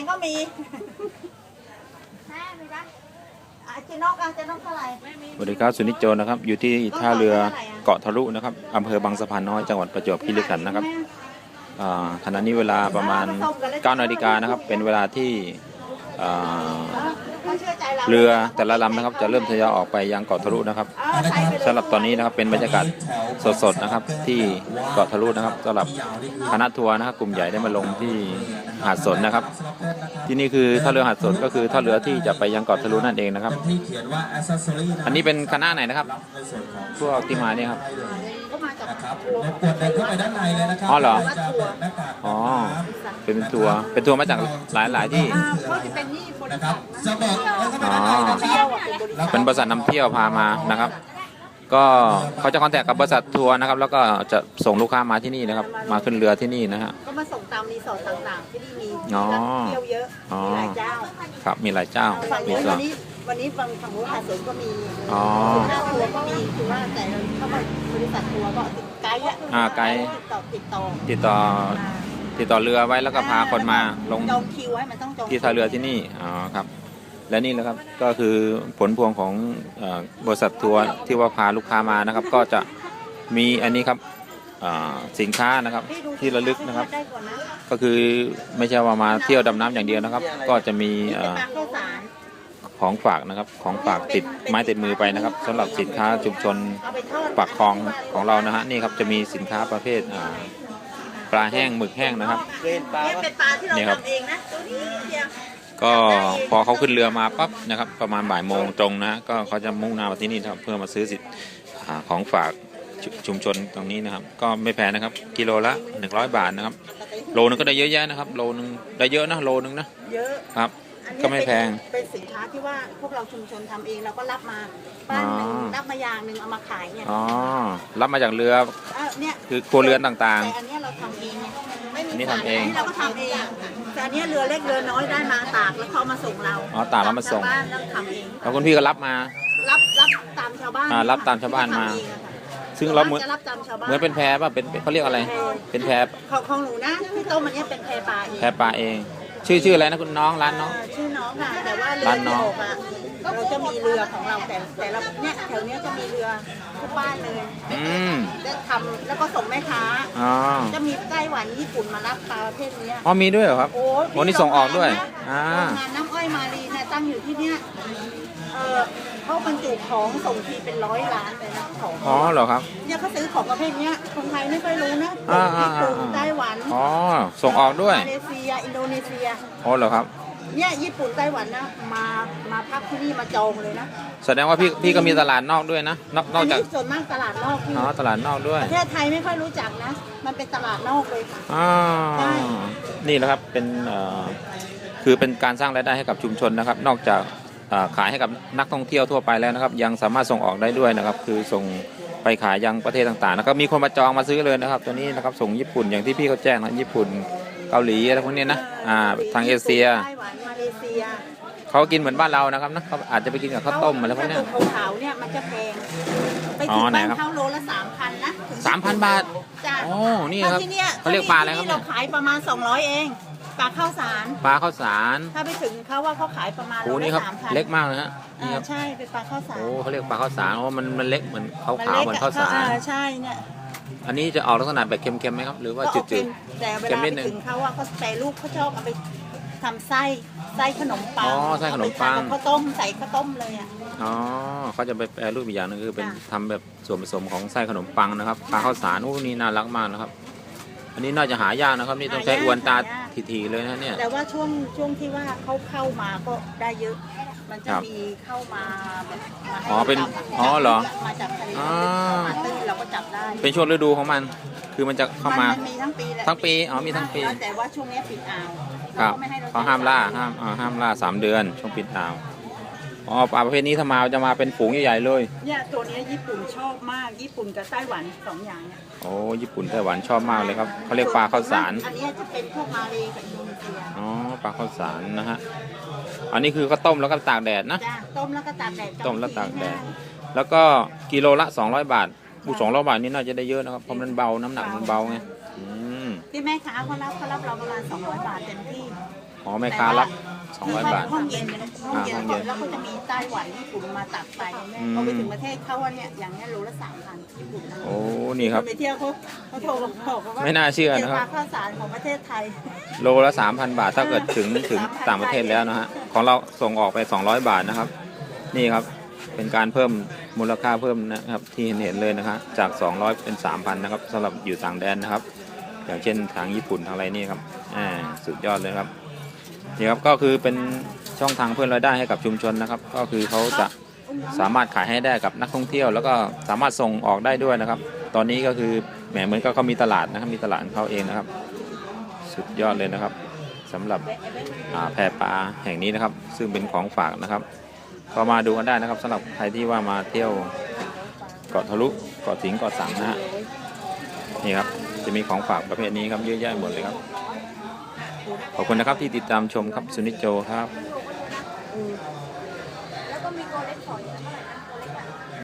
งก็มีแม่มีปะอะเจนกอะเจนกเท่าไหร่สวัสดีครับสุนิจโจนะครับ อยู่ที่ท่าเรือเกาะทะลุนะครับอำเภอบางสะพานน้อยจังหวัดประจวบคีรีขันธ์นะครับอ่าขณะนี้เวลาประมาณ9นาฬิกานะครับ เป็นเวลาที่อ่า เขาเชื่อใจเราเรือแต่ละลำนะครับจะเริ่มทยอยออกไปยังเกาะทะลุนะครับเอาใส่ไปเลยสำหรับตอนนี้นะครับเป็นบรรยากาศสดๆนะครับ ที่เกาะทะลุนะครับสำหรับคณะทัวร์นะครับกลุ่มใหญ่ได้มาลงที่หาดสนนะครับ ที่นี่คือท่าเรือหาดสนก็คือท่าเรือที่จะไปยังเกาะทะลุนั่นเองนะครับที่เขียนว่า accessory ะครับอันนี้เป็นคณะไหนนะครับในส่วนของพวกที่มาเนี่ยครับก็มาจาก นะครับรบกวนเดินเข้าไปด้านในเลยนะครัอ๋อเหรอจะแบ่งหน้ากากอ๋อ เป็นทัวร์เป็นทัวร์มาจากหลายๆที่อ่าเขาจะเป็นนี่บรินะคษัรับทจะบอกเดินเข้าไปด้านในนะคเที่ยรัวบอะเป็นบริษัทเป็นบริษัทนำเที่ยวพามานะครับ ก็เขาจะคอนแทคกับบริษัททัวร์นะครับ แล้วก็จะส่งลูกค้ามาที่นี่นะครับ มาขึ้นเรือที่นี่นะฮะ ก็มาส่งตามรีสอร์ทต่างๆ ที่นี่มีอ๋อที่เที่ยวเยอะอ๋อมีหลายเจ้า ครับ มีหลายเจ้าฝั่งมีนู้นสอวังนนี้ วันนี้ฝั่งฝั่งนู้นหาดสวนก็มีอ๋อ หน้าทัวร์ก็มีคือว่าแต่เข้ามาบริษัททัวร์ก็ติดไกด์อะอ่าไกด์ ติดต่อติดต่อติดต่ออ่าติดต่อเรือไว้แล้วก็พาคนมาลงจองคิวให้มันต้องจองที่ท่าเรือที่นี่อ๋อครับ และนี่แหละครับก็คือผลพวงของเอ่อบริษัททัวร์ที่ว่าพาลูกค้ามานะครับ ก็จะมีอันนี้ครับอ่าสินค้านะครับพี่ดูที่ระลึกนะครับ ได้ก่อนนะก็คือไม่ใช่ว่ามาเที่ยวดำน้ำอย่างเดียวนะครับ ก็จะมีนี่เอ่เป็นอปลาข้าวสาร ของฝากนะครับ ของฝากติดไม้ติดมือไปนะครับสำหรับสินค้าชุมชนเอาไปทอดปากคลองของเรานะฮะนี่ครับจะมีสินค้าประเภทอ่าปลาแห้งหมึกแห้งนะครับเนี่ยเป็นปลาที่เรานี่ครับทำเองนะตัวนี้เดียวก็พอเขาขึ้นเรือมาปั๊บนะครับ ประมาณบ่ายโมงตรงนะฮะก็เขาจะมุ่งหน้ามาที่นี่นะครับเพื่อมาซื้อสินอ่าของฝากชุชุมชนตรงนี้นะครับ ก็ไม่แพงนะครับ กิโลละ100 บาทนะครับ โลนึงก็ได้เยอะแยะนะครับ โลนึงได้เยอะนะโลนึงนะเยอะครับอั นนี้ก็ไม่แพงเป็นเป็นสินค้าที่ว่าพวกเราชุมชนทำเองเราก็รับมาบ้านหนึ่งอ๋อ รับมาอย่างหนึ่งเอามาขายเนี่ยอ๋อรับมาจากเรือเอ่อเนี่ยคือครัวเรือนต่าง แต่อันเนี้ยเราทำเองเนี่ยไม่มีอันนี้ทำเอง นนี้เราก็ทำเองแต่อันเนี้ยเรือเล็กเรือน้อยได้มาตากแล้วเขาเอามาส่งเราอ๋อตากแล้วมาส่งชวบ้านแล้วทำเองๆแล้วคุณพี่ก็รับมา รับรับตามชาวบ้านอ่ารับตามชาวบ้านมา ทำเองอะค่ะซึ่งเราเหมือนจะรับตามชาวบ้าน เหมือนเป็นแพป่ะเป็นเป็นเขาเรียกอะไร เป็นแพของของหนูนะที่ต้มอันเนี้ยเป็นแพปลาเองแพปลาเอง ชื่อชื่ออะไรนะคุณน้องร้านน้องเอ่อชื่อน้องค่ะ แต่ว่าเรือร้านน้ที่องออกอะเราจะมีเรือของเราแต่แต่ละเนี่ยแถวเนี้ยจะมีเรือทุกบ้านเลยอืมจะทำแล้วก็ส่งแม่ค้า อ๋อจะมีไต้หวันญี่ปุ่นมารับปลาประเภทเนี้ยอ๋อมีด้วยเหรอครับ โอ้โอ้นี่ส่งออกด้วยอ่าโรงงานน้ำอ้อยมารีเนี่ยตั้งอยู่ที่เนี้ยเออ เขาบรรจุของส่งทีเป็นร้อยล้านเลยนะของอ๋อเหรอครับ เนี่ยเขาซื้อของประเภทเนี้ยคนไทยไม่ค่อยรู้นะอ่าญี่ปุ่นอ่าอ่า ไต้หวันอ๋อส่งออกด้วยมาเลเซีย อินโดนีเซีย อ๋อเหรอครับ เนี่ยญี่ปุ่นไต้หวันนะมามาพักที่นี่มาจองเลยนะแสดงว่าพี่พี่ก็มีตลาดนอกด้วยนะ นอกนอกจากส่วนมากตลาดนอกพี่อ๋อตลาดนอกด้วย ประเทศไทยไม่ค่อยรู้จักนะ มันเป็นตลาดนอกเลยค่ะอ๋อใช่ นี่แหละครับเป็นเอ่อคือเป็นการสร้างรายได้ให้กับชุมชนนะครับ นอกจากเอ่อ ขายให้กับนักท่องเที่ยวทั่วไปแล้วนะครับ ยังสามารถส่งออกได้ด้วยนะครับ คือส่งไปขายยังประเทศต่างๆนะครับมีคนมาจองมาซื้อเลยนะครับ ตัวนี้นะครับส่งญี่ปุ่นอย่างที่พี่เขาแจ้งนะญี่ปุ่นเกาหลีอะไรพวกนี้นะอ่าทางเอเชียไต้หวันมาเลเซียเขากินเหมือนบ้านเรานะครับนะเขาอาจจะไปกินกับข้าวต้มอะไรพวกเนี้ยถ้าตัวขาวๆเนี่ยมันจะแพงไปอ๋ถึองไหนบ้านครับเขาโลละสามพันนะถึงสามพันบาทจ้ะโอ้นี่ครับถ้าที่เนี่ยเขาเรียกปลาอะไรครับที่เนี่ยเราขายประมาณ200เอง ปลาข้าวสาร ปลาข้าวสารถ้าไปถึงเขาว่าเขาขายประมาณโอ้โลนี่ละครับสามพันเล็กมากเลยฮะนี่อ่าครับใช่เป็นปลาข้าวสารโอ้เขาเรียกปลาข้าวสารเพราะว่ามันมันเล็กเหมือนขาวมันขาวล็กเหมือนข้าวสารอ่ใช่เนี่ยอันนี้จะออกลักษณะแบบเค็มๆไหมครับ หรือว่าก็จืโอเคดแต่เวเค็ลามนิไปดนึงถึงเขาว่าเขาแปรรูปเขาชอบเอาไปทำไส้ไส้ขนมปังอ๋อไส้ขนมปัง เอาไปทำกับข้าวต้มใส่ข้าวต้มเลยอะ ๆอ๋อเขาจะไปแปรรูปอีกอย่างหนึงคือเป็นจ้ะทำแบบส่วนผสมของไส้ขนมปังนะครับปลาข้าวสารโอ้นี่น่ารักมากนะครับ อันนี้น่าจะหายากนะครับ นี่ต้องใช้อวนตา ทีๆเลยนะเนี่ย แต่ว่าช่วงช่วงที่ว่าเขาเข้ามาก็ได้เยอะ มันจะครับมีเข้ามาแบบมาให้อ๋อเป็นจับะอ๋อเหรอมาจากทะเลอ๋อมาตื้นเราก็จับได้เป็นช่วงฤดูของมัน คือมันจะเข้ามานมีทั้งปีแหละทั้งปีอ๋อมีทั้งปีแต่ว่าช่วงนี้ปิดอ่าวครับเขไม่ให้รเขาห้ามล่า ห้ามอ่าห้ามล่าสามเดือน ช่วงปิดอ่าว อ๋อปลาประเภทนี้ถ้ามาจะมาเป็นฝูงใหญ่ๆเลยเนี่ยตัวเนี้ยญี่ปุ่นชอบมาก ญี่ปุ่นกับไต้หวันสองอย่างเนี่ยโอ้ญี่ปุ่นไต้หวันชอบมากเลยครับเขาเรียกปลาข้าวสารอันเนี้ยจะเป็นพวกมาเลกับอินโดนีเซียอ๋อปลาข้าวสารนะฮะอันนี้คือก็ต้มแล้วก็ตากแดดนะ จ้ะต้มแล้วก็ตากแดดต้มแล้วตากแดด แล้วก็กิโลละ 200 บาทอูสองร้อยบาทนี่น่าจะได้เยอะนะครับเพราะมันเบาน้ำหนักมันเบาไงอืมที่แม่ค้าเขารับเขารับเราประมาณ200บาทเต็มที่อ๋อแม่ค้ารับ 200 บาท ห้องเย็นห้องเย็นอ่าห้องเย็นแล้วก็จะมีไต้หวันญี่ปุ่นมาตัดไปอืมพอไปถึงประเทศเขาว่าเนี่ยอย่างเนี้ยโลละสามพันญี่ปุ่นนะโอ้นี่ครับ ไปเที่ยวเขาเขาโทรบอกว่าไม่น่าเชื่อเกี่ยวนะครับกับข้าวสารของประเทศไทย โลละ 3,000 บาทถ้าเกิดถึงถึงต่างประเทศแล้วนะฮะของเราส่งออกไป 200 บาทนะครับ นี่ครับเป็นการเพิ่มมูลค่าเพิ่มนะครับที่เห็นเห็นเลยนะครับจาก 200 เป็น 3,000 นะครับสำหรับอยู่ต่างแดนนะครับ อย่างเช่นทางญี่ปุ่นทางอะไรนี่ครับอ่าสุดยอดเลยครับ นี่ครับก็คือเป็นช่องทางเพิ่มรายได้ให้กับชุมชนนะครับ ก็คือเขาจะสามารถขายให้ได้กับนักท่องเที่ยว แล้วก็สามารถส่งออกได้ด้วยนะครับ ตอนนี้ก็คือแหมเหมือนกับเขามีตลาดนะครับมีตลาดของเขาเองนะครับ สุดยอดเลยนะครับสำหรับแพปลาแห่งนี้นะครับ ซึ่งเป็นของฝากนะครับ ก็มาดูกันได้นะครับสำหรับใครที่ว่ามาเที่ยวเกาะทะลุเกาะสิงห์เกาะสังนะฮะนี่ครับจะมีของฝากประเภทนี้ครับเยอะแยะหมดเลยครับ ขอบคุณนะครับที่ติดตามชมครับสุนิจโจครับ